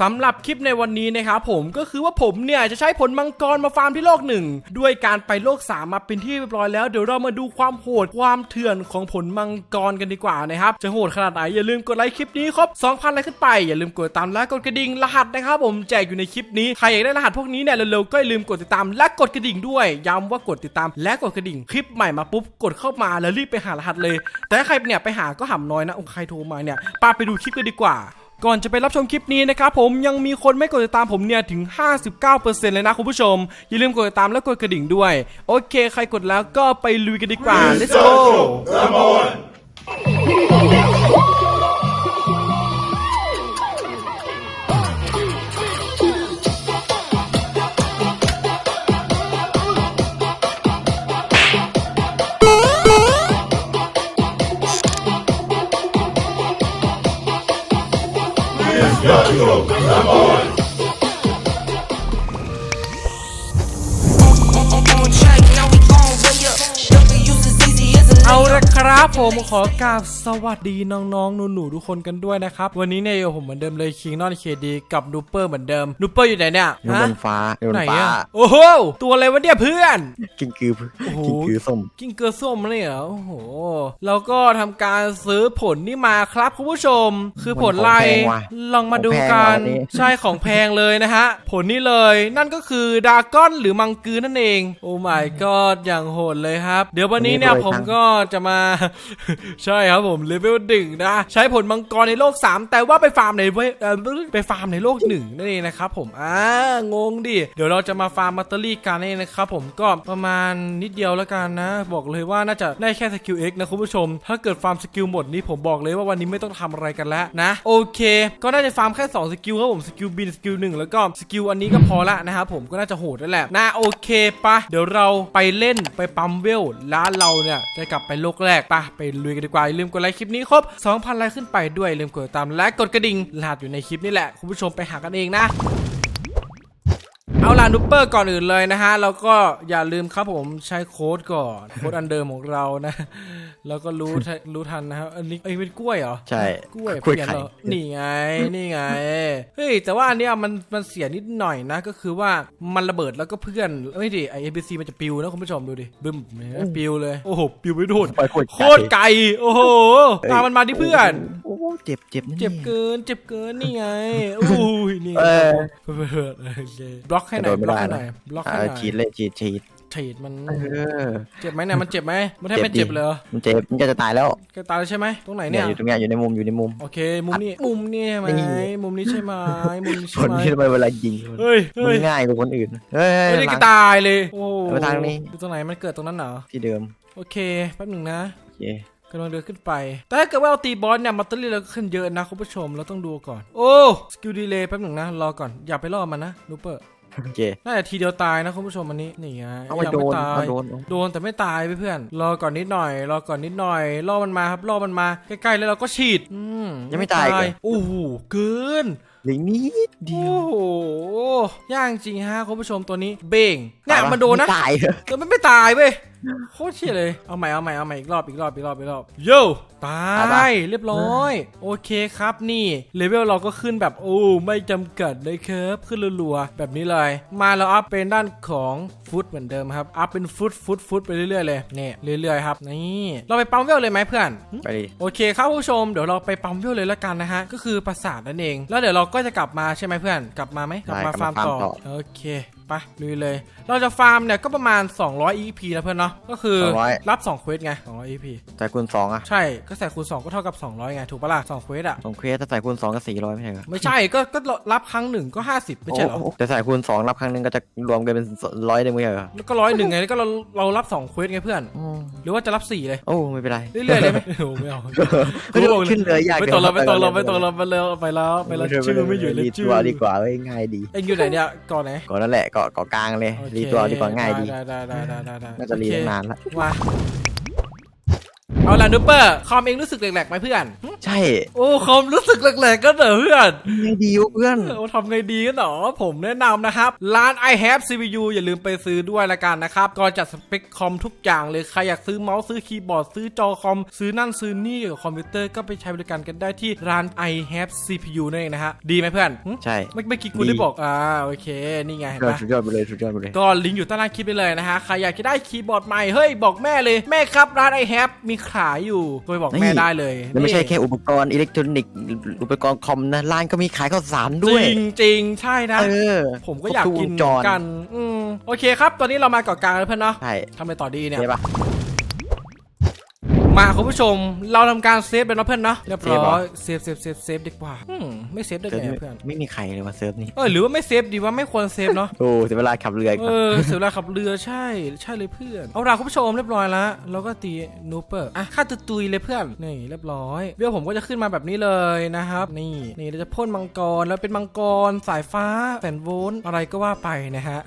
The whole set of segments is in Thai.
สำหรับคลิปในวันนี้นะครับผมก็คือว่าผมเนี่ยจะใช้ผลมังกรมาฟาร์มที่โลกหนึ่งด้วยการไปโลกสามมาเป็นที่เรียบร้อยแล้วเดี๋ยวเรามาดูความโหดความเถื่อนของผลมังกรกันดีกว่านะครับจะโหดขนาดไหนอย่าลืมกดไลค์คลิปนี้ครบ2,000ไลค์ขึ้นไปอย่าลืมกดติดตามและกดกระดิ่งรหัสนะครับผมแจกอยู่ในคลิปนี้ใครอยากได้รหัสพวกนี้เนี่ยเร็วๆก็อย่าลืมกดติดตามและกดกระดิ่งด้วยย้ำว่ากดติดตามและกดกระดิ่งคลิปใหม่มาปุ๊บกดเข้ามาแล้วรีบไปหารหัสเลย แต่ใครเนี่ยไปหาก็หำน้อยนะโอ้ใครโทรมาเนี่ยป้าไปดูคลิปกันดีกว่า ก่อนจะไปรับชมคลิปนี้นะครับผมยังมีคนไม่กดติดตามผมเนี่ยถึง 59%เลยนะคุณผู้ชม อย่าลืมกดติดตามและกดกระดิ่งด้วย โอเค ใครกดแล้วก็ไปลุยกันดีกว่า let's go เอา ผมขอกราบสวัสดีน้องๆหนูๆทุกคนกันด้วยนะครับ วันนี้เนี่ยอยู่ผมเหมือนเดิมเลยคิงนอนเคดีกับนูเปอร์เหมือนเดิมนูเปอร์อยู่ไหนเนี่ยอยู่บนฟ้าอยู่บไหนนฟ้าอะโอ้โหตัวอะไรวะเนี่ยเพื่อนกินกือโอ้โหกินกือส้มกิ้งเกลือส้มเลยเหรอโอ้โหแล้วก็ทำการซื้อผลนี่มาครับคุณผู้ชม คือผลอะไรของแพงว่ะลองมาดูกันของแพงว่ะวันนี้ใช่ของแพงเลยนะฮะผลนี้เลยนั่นก็คือดากอนหรือมังกือนั่นเองโอ้ my god อย่างโหดเลยครับ เดี๋ยววันนี้เนี่ยผมก็จะมาใช่ครับผมเลเวลหนึ่งนะ ใช้ผลมังกรในโลก 3 แต่ว่าไปฟาร์มในเวไปฟาร์มในโลกหนึ่งนั่นเองนะครับผมอ่างงดิเดี๋ยวเราจะมาฟาร์มมัตเตอรี่กันนี่นะครับผมก็ประมาณนิดเดียวแล้วกันนะ บอกเลยว่าน่าจะได้แค่สกิล X นะคุณผู้ชม ถ้าเกิดฟาร์มสกิลหมดนี้ผมบอกเลยว่าวันนี้ไม่ต้องทำอะไรกันแล้วนะโอเค ก็น่าจะฟาร์มแค่2สกิลครับผมสกิลบินสกิลหนึ่งแล้วก็สกิลอันนี้ก็พอละนะครับผมก็น่าจะโหดแล้วแหละนะโอเคปะเดี๋ยวเราไปเล่นไปปั๊มเวลแล้วเราเนี่ยจะกลับไปโลกแรกปะไปลุยกันดีกว่าอย่าลืมกดไลค์คลิปนี้ครบ 2,000 ไลค์ขึ้นไปด้วยอย่าลืมกดติดตามและกดกระดิ่งรหัสอยู่ในคลิปนี่แหละคุณผู้ชมไปหากันเองนะ ล่ะนูเปอร์ก่อนอื่นเลยนะฮะแล้วก็อย่าลืมครับผมใช้โค้ดก่อนโค้ดอันเดิมของเรานะ แล้วก็รู้ทันรู้ทันนะครับอันนี้เอ้ยเป็นกล้วยเหรอใช่กล้วยกล้วยเปลี่ยนไข่เหรอนี่ไงนี่ไงเฮ้ยแต่ว่าอันเนี้ยมันมันเสียนิดหน่อยนะ ก็คือว่ามันระเบิดแล้วก็เพื่อนไม่ดิไอเอ็บีซีมันจะปิวนะคุณผู้ชมดูดิบึ้มเนี่ยปิวเลยโอ้โหปิวไปโดนปล่อยโคตรโคตรไกลโอ้โหตามมันมาดิเพื่อนโอ้โห เจ็บเจ็บนะเจ็บนี่ยเกิน เจ็บเกินนี่ไงอู้ยนี่เออเพื่อนโอเคบล็อกให้หน่อยกระบโดล็อกดไม่ให้หได้น่อยนะบล็อกอ่าให้หน่อยฉีดเลยฉีดฉีดเทรดมันเออเจ็บไหมเนี่ยมันเจ็บไหมมันแทบไม่เจ็เจ็บบดิเลยเหรอมันเจ็บมันจะตายแล้วแกตายแล้วใช่ไหมตรงไหนเนี่เนี่ยยอยู่ตรงเนี้ยอยู่ในมุมอยู่ในมุมโอเค มุมนี้มุมนี้ใช่ไหมนี่มุมนี้ใช่ไหมมุมนี้คใช่นไหมที่ทำไมเวลายิงเฮ้ยมัเฮ้ยนง่ายกว่าคนอื่นเฮ้ยไม่ได้หลักงระตายเลยโอ้เอาไปทางนี้อยู่ตรงไหนมันเกิดตรงนั้นเหรอที่เดิมโอเคแป๊บหนึ่งนะโอเค กำลังเดินขึ้นไป แต่ถ้าเกิดว่าเราตีบอสเนี่ยมัตเตอรี่เราก็ขึ้นเยอะนะคุณผู้ชม เราต้องดูก่อน โอ้ สกิลดีเลย์แป๊บหนึ่งนะ รอก่อน อย่าไปล่อมันนะนูเปอร์โอเคน่าจะทีเดียวตายนะคุณผู้ชมอันนี้ นี่ไงเอาไปยังโดนตายเอาโดน โดนแต่ไม่ตายเพื่อนๆรอก่อนนิดหน่อย รอก่อนนิดหน่อย ล่อมันมาครับ ล่อมันมา ใกล้ๆแล้วเราก็ฉีด อืมยังไม่ตายอีกเหรอโอ้โห เกินเหลือนิดเดียว โอ้โหย่างจริงฮะคุณผู้ชมตัวนี้ เบ่งเนี่ยมันโดนนะไม่ตายเหรอแต่มันไม่ตายเว้ย โคตรเชี่ยเลย เอาใหม่เอาใหม่เอาใหม่อีกรอบอีกรอบอีกรอบอีกรอบโย่ตายเรียบร้อย โอเคครับนี่เลเวลเราก็ขึ้นแบบโอ้ไม่จำกัดเลยครับ ขึ้นรัวๆแบบนี้เลย มาเราอัพเป็นด้านของฟุตเหมือนเดิมครับอัพเป็นฟุตฟุตฟุตไปเรื่อยๆเลยเนี่ยเรื่อยๆครับนี่เราไปปั๊มเวลเลยไหมเพื่อนไปดิโอเคครับผู้ชมเดี๋ยวเราไปปั๊มวิวเลยละกันนะฮะก็คือปราสาทนั่นเอง แล้วเดี๋ยวเราก็จะกลับมาใช่ไหมเพื่อนกลับมาไหมกลับมาฟาร์มต่อโอเค ไปลุยเลย เราจะฟาร์มเนี่ยก็ประมาณ 200 EP นะเพื่อนเนาะก็คือรับ2เควสไง200 EP แต่คูณสองอะใช่ก็ใส่คูณ2ก็เท่ากับ 200 ไง ถูกปะล่ะ2เควสอะสองเควสถ้าใส่คูณสองก็สี่ร้อยไม่ใช่เหรอไม่ใช่ก็ก็รับครั้งหนึ่งก็ 50 ไม่ใช่เหรอโโแต่ใส่คูณสองรับครั้งหนึงก็จะรวมกันเป็นร้อยได้ไหมเหรอแล้วก็ร้อยหนึ่งไงแล้วก็เราเรารับ2เควสไงเพื่อนหรือว่าจะรับ 4 เลย โอ้ไม่เป็นไรเรื่อยๆเลยไหมโอ้ไม่เอาขึ้นเลยยากไม่ตกเราไม่ตกเราไม่ตกเราไปแล้วไปแล้วไปแล้วชื่อไม่อยู่เลยรีชื่ตัวอดีกว่าเว้ยง่ายดีเอ็งอยู่ไหนเนี่ยก่อนไหน ก่อนนั่นแหละเกาะเกาะกลางเลยโอเครีตัวดีกว่าง่ายดี ได้ได้ได้ได้ได้ได้น่าจะรีโอเคตั้งนานละ มาเอาล่ะนูเปอร์คอมเองรู้สึกแหลกๆไหมเพื่อนหึ ใช่ โอ้คอมรู้สึกแหลกๆก็เหรอเพื่อนไงดีวะเพื่อนเออทำไงดีกันหรอผมแนะนำนะครับ ร้าน i have CPU อย่าลืมไปซื้อด้วยละกันนะครับก็จัดสเปคคอมทุกอย่างเลย ใครอยากซื้อเมาส์ซื้อคีย์บอร์ดซื้อจอคอม ซื้อนั่นซื้อนี่เกี่ยวกับคอมพิวเตอร์ก็ไปใช้บริการกันได้ที่ร้าน i have CPU นั่นเองนะฮะดีไหมเพื่อนหึใช่ เมื่อเมื่อกี้กูดีได้บอกอ่าโอเคนี่ไงเห็นยอดปะ สุดยอดไปเลยสุดยอดไปเลย ก็ลิงก์อยู่ใต้ล่างคลิปไปเลยนะฮะ ใครอยากจะได้คีย์บอร์ดใหม่ เฮ้ย บอกแม่เลย แม่ครับ ร้าน i have มีขายอยู่ก็ไปบอกแม่ได้เลยแล้วไม่ใช่นี่ แค่อุปกรณ์อิเล็กทรอนิกส์อุปกรณ์คอมนะร้านก็มีขายข้าวสารจด้วยริงจริงๆใช่นะ เออ ผมก็อยากครบทุกินวงเหจมือรนกัน อืมโอเคครับ ตอนนี้เรามาเกาะกลางแล้วเพื่อนเนาะใช่ทำอะไรต่อดีเนี่ยใช่ปะ มาคุณผู้ชมเราทำการเซฟแล้วเนาะเพื่อนเนาะเรียบเซฟเหรร้ออยเซฟเซฟเซฟเซฟดีกว่าอืมไม่เซฟได้เซิร์ฟไงไม่เพื่อนไม่มีใครเลยมาเซิร์ฟนี่เออหรือว่าไม่เซฟดีว่าไม่ควรเซฟเนาะโอ้เสียเวลาขับเรืออีกเอปะอเสียเวลาขับเรือใช่ใช่เลยเพื่อนเอาล่ะคุณผู้ชมเรียบร้อยแล้วเราก็ตีนูเปอร์อะค่าตุตุยเลยเพื่อนนี่เรียบร้อยเบี้ยวผมก็จะขึ้นมาแบบนี้เลยนะครับนี่นี่เราจะพ่นมังกรแล้วเป็นมังกรสายฟ้าแสนโวลต์อะไรก็ว่าไปนะฮะ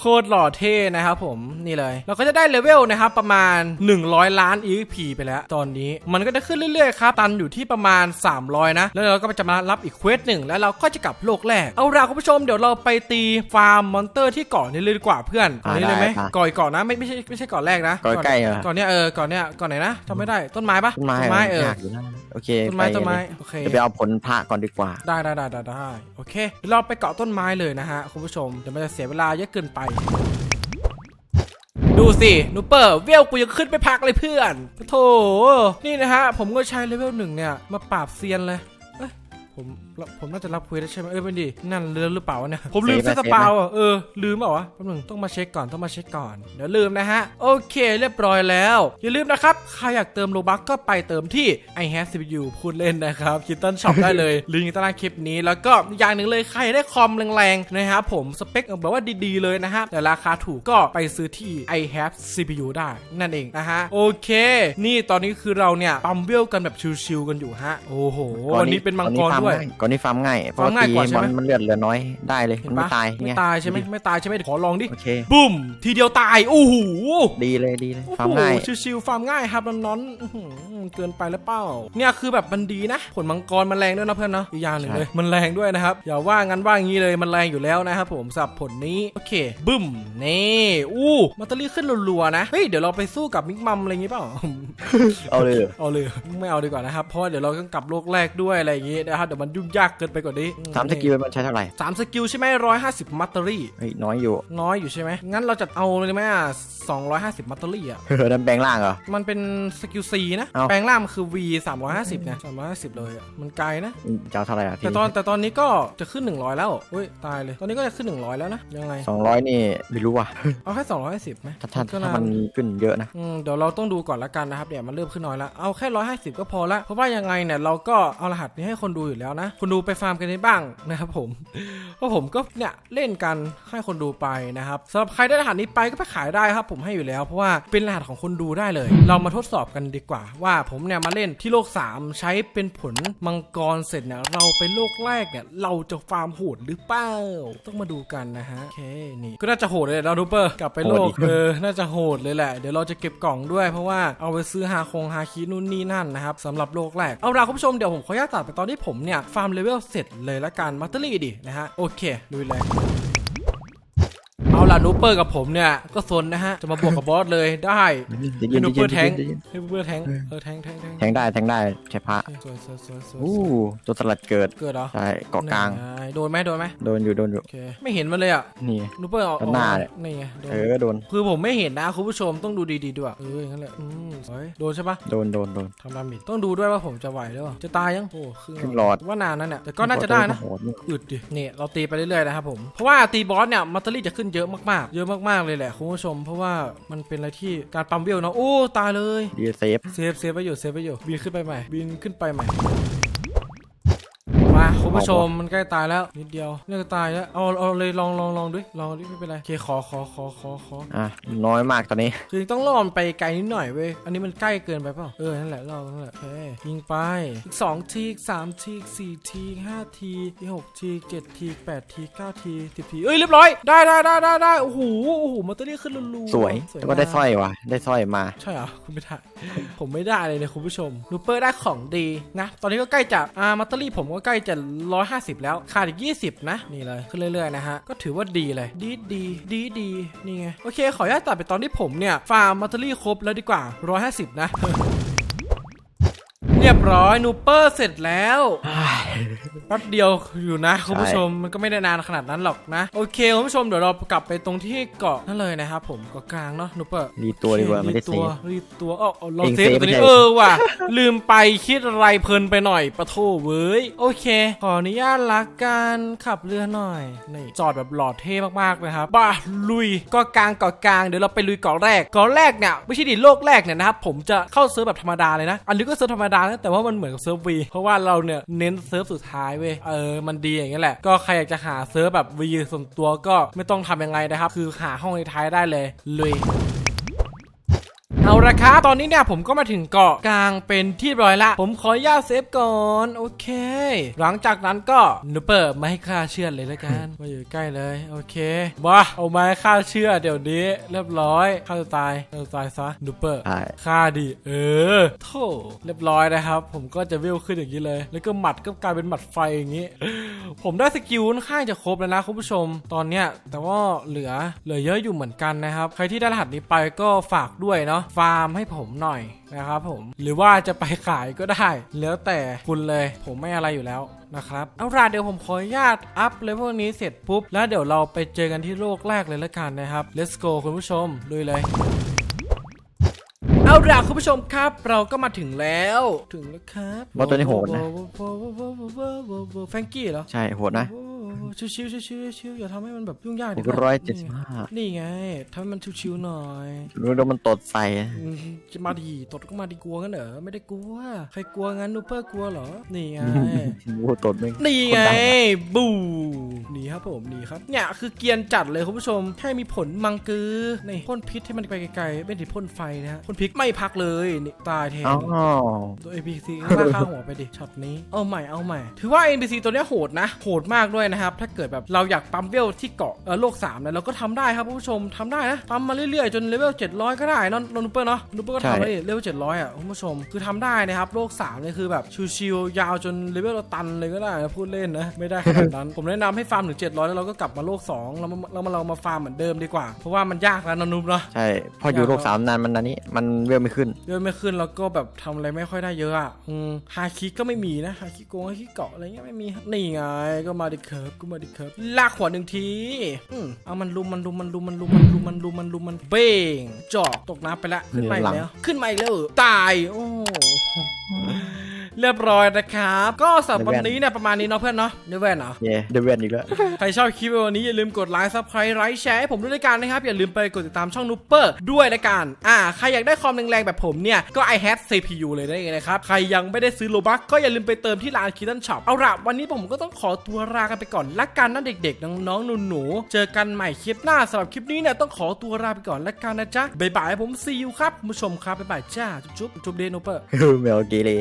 โคตรหล่อเท่นะครับผมนี่เลย เราก็จะได้เลเวลนะครับประมาณ 100 ล้าน EXP ไปแล้ว ตอนนี้มันก็จะขึ้นเรื่อยๆครับตันอยู่ที่ประมาณ 300 นะ แล้วเราก็จะมารับอีกเควสหนึ่งแล้วเราก็จะกลับโลกแรกเอาล่ะคุณผู้ชมเดี๋ยวเราไปตีฟาร์มมอนเตอร์ที่เกาะนี้เลยดีกว่าเพื่อนเกาะนี้เลยไหมเกาะอีกเกาะนะไม่ไม่ใช่ไม่ใช่เกาะแรกนะก่อนใกล้เหรอ ก่อนเนี้ยเออก่อนเนี้ยก่อนไหนนะจำไม่ได้ต้นไม้ปะต้นไม้เออยากอยู่นะโอเคต้นไม้ปต้นไม้เลยโอเค เดี๋ยวไปเอาผลพระก่อนดีกว่า ได้ได้ได้ได้ได้โอเคเดี๋ยวเราไปเกาะต้นไม้เลยนะฮะ คุณผู้ชมเดี๋ยวมันจะเสียเวลาเยอะเกินไป ดูสินูเปอร์เวลกูยังขึ้นไปพักเลยเพื่อนโถนี่นะฮะผมก็ใช้เลเวลหนึ่งเนี่ยมาปราบเซียนเลย ผมผมน่าจะรับคุยได้ใช่ไหมเออไม่ดีนั่นเลือนหรือเปล่าวะเนี่ยผมลืมเซเซฟตนะสปาวอะเออลืมเปล่าวะแป๊บหนึงต้องมาเช็คก่อนต้องมาเช็คก่อนเดี๋ยวลืมนะฮะโอเคเรียบร้อยแล้ว อย่าลืมนะครับใครอยากเติมโลบัคก็ไปเติมที่ i have CPU พูดเล่นนะครับคิตตันช็อปได้เลยลิงก์ใต้ล่างคลิปนี้แล้วก็อีกอย่างหนึ่งเลยใครได้คอมแรงๆนะครับผมสเปคแบบว่าดีๆเลยนะครับแต่ราคาถูกก็ไปซื้อที่ i have CPU ได้นั่นเองนะฮะโอเค นี่ตอนนี้คือเราเนี่ยปั๊มเวลกันแบบชิวๆกันอยู่ฮะโอ้โหวันนี้เป็นมังกรด้วย ก่อนนี้ฟาร์มง่ายเพราะฟาร์มง่ายตีกว่าใช่บอไหมลมันเลือดเหลือน้อยได้เลยเห็มันนไม่ปะตายไม่ไงตายใช่ไหมไม่ตายใช่ไหมเดี๋ยวขอลองดิโอเค บุ้มทีเดียวตายโอ้โหดีเลยดีเลยโอ้ฟาร์มโหง่าย ชิวๆฟาร์มง่ายครับน้อนๆอื้อหือเกินไปแล้วเปล่าเนี่ยคือแบบมันดีนะ ผลมังกรมันแรงด้วยนะเพื่อนเนาะอีกอย่างหนึ่งเลยมันแรงด้วยนะครับอย่าว่างั้นว่างี้เลยมันแรงอยู่แล้วนะครับผมสำหรับผลนี้โอเคบึ้มนี่อู้มัตเตอรี่ขึ้นรัวๆนะเฮ้ยเดี๋ยวเราไปสู้กับมิกมัมอะไรอย่างงี้เปล่า เอาเลย เอาเลยไม่เอาดีกว่านะครับ เพราะว่าเดี๋ยวเราต้องกลับโลกแรกด้วยอะไรอย่างงี้นะครับเดี๋ยวมันยุ่งยากเกินไปกว่านี้สามสกิลมันใช้เท่าไหร่สามสกิลใช่ไหมร้อยห้าสิบมัตเตอรี่เฮ้ยน้อยอยู่ น้อยอยู่ใช่ไหมงั้นเราจะเอาเลยไหมอะสองร้อยห้าสิบมัตเตอรี่อะเฮ้ยนั่นแบงล่างเหรอ มันเป็นสกิล C นะเอ้าแปลงร่างมันคือ V 350นะ350 เลยอะ มันไกลนะจะเอาเท่าไหร่อะแต่ตอนแต่ตอนนี้ก็จะขึ้น 100 แล้วเฮ้ยตายเลย ตอนนี้ก็จะขึ้น 100 แล้วนะ ยังไงสองร้อยนี่ไม่รู้ว่ะ เอาแค่250ไหมถ้าถ้าก็ถ้าน่ามันขึ้นเยอะนะอืมเดี๋ยวเราต้องดูก่อนละกันนะครับเนี่ยมันเริ่มขึ้นน้อยแล้วเอาแค่150 ก็พอละเพราะว่ายังไงเนี่ยเราก็เอารหัสนี้ให้คนดูอยู่แล้วนะคนดูไปฟาร์มกันได้บ้างนะครับผมเพราะผมก็เนี่ยเล่นกันให้คนดูไปนะครับสำหรับใครได้รหัสนี้ไปก็ไปขายได้ครับผมให้อยู่แล้ว เพราะว่าเป็นรหัสของคนดูได้เลย เรามาทดสอบกันดีกว่า ว่าผมเนี่ยมาเล่นที่โลก 3 ใช้เป็นผลมังกรเสร็จเนี่ยเราไปโลกแรกเนี่ยเราจะฟาร์มโหดหรือเปล่าต้องมาดูกันนะฮะโอเคนี่ก็น่าจะโหดเลยนะรูเปอร์กลับไปโลกโหดดิเออน่าจะโหดเลยแหละเดี๋ยวเราจะเก็บกล่องด้วย เพราะว่าเอาไปซื้อฮาคงฮาคีนู่นนี่นั่นนะครับสำหรับโลกแรกเอาล่ะคุณผู้ชมเดี๋ยวผมขออนุญาตตัดไปตอนที่ผมเนี่ยฟาร์มเลเวลเสร็จเลยละกันมัตเตอรี่ดินะฮะโอเคดูเลย ล่ะนูเปอร์กับผมเนี่ยก็ซนนะฮะ จะมาบวกกับบอสเลยได้เดี๋ยวให้เย็นนูเดี๋ยวเปเย็อนร์แทงเดี๋ยวเย็นให้นูเปอร์แทงเออแทงแทงแทงแทงได้แทงได้ใช่พระสวยสวยสวยสวยอู้ตัวสลัดเกิดเกิดเหรอใช่เกาะกลาง ไหนโดนไหมโดนไหมโดนอยู่โดนอยู่โอเคไม่เห็นมันเลยอะนี่ นูเปอร์เอาด้านหน้าเนี่ย นี่ไงโดนเออโดนคือผมไม่เห็นนะคุณผู้ชมต้องดูดีๆด้วยเอออย่างนั้นแหละอืมสวยโดนใช่ปะ โดนโดนโดน ทำดามิดต้องดูด้วยว่าผมจะไหวหรือเปล่าจะตายยังโอ้ครึ่งครึ่งหลอด ว่านานนั่นเนี่ยแต่ก็น่าจะได้นะโหดนี่อึดดิเนี่ยเราตีไปเรื่อยๆนะครับผม เพราะว่าตีบอสเนี่ยมัตเตอรี่จะขึ้นเยอะมากๆ เยอะมากๆเลยแหละคุณผู้ชม เพราะว่ามันเป็นอะไรที่การปั๊มเวลเนาะโอ้ตายเลย ดีเซฟเซฟเซฟไปอยู่เซฟไปอยู่บินขึ้นไปใหม่บินขึ้นไปใหม่มาคุณคุณ ผู้ชมมันใกล้ตายแล้วนิดเดียวเนี่ยก็ตายแล้วเอาเอาเลยลองลองลองด้วยลองดิไม่เป็นไรโอเคขอขอขอขอขออะน้อยมากตอนนี้ คือต้องล่อมันไปไกลนิดหน่อยเว้ยอันนี้มันใกล้เกินไปเปล่าเออนั่นแหละล่อนั่นแหละโอเคยิงไปอีกสองทีอีกสามทีอีกสี่ทีอีกห้าทีอีกหกทีอีกเจ็ดทีอีกแปดทีเก้าทีสิบทีเอ้ยเรียบร้อยได้ได้ได้ได้ได้โอ้โหโอ้โหมอเตอรี่ขึ้นรัวๆสวยแล้วก็ได้สร้อยว่ะได้สร้อยมา ใช่เหรอคุณไม่ได้ ผมไม่ได้เลยเนี่ยคุณผู้ชมนูเปอร์ได้ของดีนะ ตอนนี้ก็ใกล้จะอ่ามัตเตอรี่ผมก็ใกล้จะ150 แล้วขาดอีก 20 นะ นี่เลยขึ้นเรื่อยๆนะฮะ ก็ถือว่าดีเลย ดีดีดีดีนี่ไง โอเค ขออนุญาตตัดไปตอนที่ผมเนี่ย ฟาร์มมัตเตอรี่ครบแล้วดีกว่า 150 นะ ยบร้อยนูเปอร์เสร็จแล้วแป๊บเดียวอยู่นะคุณผู้ชมมันก็ไม่ได้นานขนาดนั้นหรอกนะ โอเคคุณผู้ชมเดี๋ยวเรากลับไปตรงที่เกาะนั่นเลยนะครับผมเกาะกลางเนาะนูเปอร์รีตัวดีกว่าไม่ได้รีเซตัวฟรีตัวเออเอาเราเองเซฟเซฟตัวนี้ไม่ใช่เออว่ะลืมไปคิดอะไรเพลินไปหน่อยปะโถเว้ยโอเค ขออนุญาตลักการขับเรือหน่อยนี่จอดแบบหล่อเท่มากๆนะครับบ้าลุยเก็กลางเกาะกลางเดี๋ยวเราไปลุยเกาะแรกเกาะแรกเนี่ยไม่ใช่ดิโลกแรกเนี่ยนะครับผมจะเข้าเซิร์ฟแบบธรรมดาเลยนะ อันนี้ก็เซิร์ฟธรรมดานะแต่ว่ามันเหมือนกับเซิร์ฟวีเพราะว่าเราเนี่ยเน้นเซิร์ฟสุดท้ายเว้ยเออมันดีอย่างเงี้ยแหละก็ใครอยากจะหาเซิร์ฟแบบวีส่วนตัวก็ไม่ต้องทำยังไงนะครับ คือหาห้องในท้ายได้เลยลุยเอา ละครับ ตอนนี้เนี่ยผมก็มาถึงเกาะกลางเป็นที่เรียบร้อยละ ผมขออนุญาตเซฟก่อน โอเค หลังจากนั้นก็นูเปอร์มาให้ค่าเชื่อดเลยละกัน มาอยู่ใกล้เลย โอเคบ้าเอามาให้ค่าเชื่อดเดี๋ยวนี้ เรียบร้อยฆ่าตัวตายฆ่าตัวตายซะนูเปอร์ใช่ค่าดิเออโธ่เรียบร้อยนะครับ ผมก็จะเวลขึ้นอย่างนี้เลย แล้วก็หมัดก็กลายเป็นหมัดไฟอย่างนี้ ผมได้สกิลค่อนข้างจะครบแล้วนะคุณผู้ชม ตอนเนี้ยแต่ว่าเหลือเหลือเยอะอยู่เหมือนกันนะครับ ใครที่ได้รหัสนี้ไปก็ฝากด้วยเนาะฟาร์มให้ผมหน่อยนะครับผมหรือว่าจะไปขายก็ได้ แล้วแต่คุณเลยผมไม่อะไรอยู่แล้วนะครับเอาล่ะเดี๋ยวผมขออนุญาตอัพเลยพวกนี้เสร็จปุ๊บ แล้วเดี๋ยวเราไปเจอกันที่โลกแรกเลยละกันนะครับ let's go คุณผู้ชมลุยเลยเอาล่ะคุณผู้ชมครับ เราก็มาถึงแล้ว ถึงแล้วครับบอสตัวนี้โหดนะ แฟรงกี้เหรอ ใช่โหดนะโอ้ ชิวชิวชิวชิวชิวอย่าทำให้มันแบบยุ่งยากหดิกร้อยเจ็ดสิบห้านี่ไงทำให้มันชิวๆหน่อยรู้แล้วมันตดใส่อืมจะมาดีตดก็มาดีกลัวกันเหรอไม่ได้กลัวใครกลัวงั้นนูเปอร์กลัวเหรอนี่ไงโอ้ตดไม่งนี่ไงคนดังบูหนีครับผมหนีครับเนี่ยคือเกรียนจัดเลยคุณผู้ชมแค่มีผลมังกือนี่พ่นพิษให้มันไปไกลๆไม่ได้พ่นไฟนะฮะพ่นพิษไม่พักเลยนี่ตายแทนอ๋อตัว NPC ข้างข้างหัวไปดิช็อตนี้เอาใหม่เอาใหม่ ถือว่า NPC ตัวเนี้ยโหดนะโหดมากด้วยนะครับถ้าเกิดแบบเราอยากปั๊มเวลที่เกาะเออโลก3เนี่ยเราก็ทำได้ครับคุณผู้ชมทำได้นะปั๊มมาเรื่อยๆจนเลเวล700 ก็ได้เนอะนนูเปอร์เนาะนูเปอร์ก็ทำได้เลเวล700อะคุณผู้ชมคือทำได้นะครับโลก3เนี่ยคือแบบชิวๆยาวจนเลเวลเราตันเลยก็ได้นะพูดเล่นนะไม่ได้ขนาดนั้นผมแนะนำให้ฟาร์มถึง700 แล้วเราก็กลับมาโลก2แล้วมาแล้วมาเรามาฟาร์มเหมือนเดิมดีกว่า เพราะว่ามันยากแล้วนะนุ๊บเนาะใช่พออยู่โลกสามนานมันนันนี้มันเวลไม่ขึ้นเลื่อนไม่ขึ้นแล้วก็แบบทำอะไรไม่ค่อยได้เยอะอะอืมฮาคิก็ไม่มีนะฮาคิโกงฮาคิเกาะอะไรเงี้ยไม่มีนี่ไงก็มาดิเคิร์ฟก็มาดิครับ ลากหัวหนึ่งทีอืมเอามันลุมมันลุมมันลุมมันลุมมันลุมมันลุมมันลุมมันเบ้งจอกตกน้ำไปละ ขึ้นมาอีกแล้ว ขึ้นมาอีกแล้ว ตาย โอ้ เรียบร้อยนะครับ ก็สำหรับวันนี้เนี่ยประมาณนี้เนาะเพื่อนเนาะเดแวนเหรอเย่เดเวนอีกแล้ว ใครชอบคลิปวันนี้อย่าลืมกดไลค์ซับสไครต์ไลค์แชร์ให้ผมด้วยละกันนะครับ อย่าลืมไปกดติดตามช่องนูเปอร์ด้วยละกันอ่าใครอยากได้คอมแรงๆแบบผมเนี่ยก็ i have CPU เลยได้เลยนะครับ ใครยังไม่ได้ซื้อโลบัคก็อย่าลืมไปเติมที่ร้านคิ t ตันช็อปเอาละวันนี้ผมก็ต้องขอตัวลากันไปก่อนละกันนะเด็กๆน้องๆหนูๆเจอกันใหม่คลิปหน้าสำหรับคลิปนี้เนี่ยต้องขอตัวลาไปก่อนละกันนะจ๊ะบ๊ายบายผมซีอูครับคุณผู้ชมครับบ๊ายบายจ้าจุ๊บๆจุ๊บเดนนูเปอร์แมวเกเร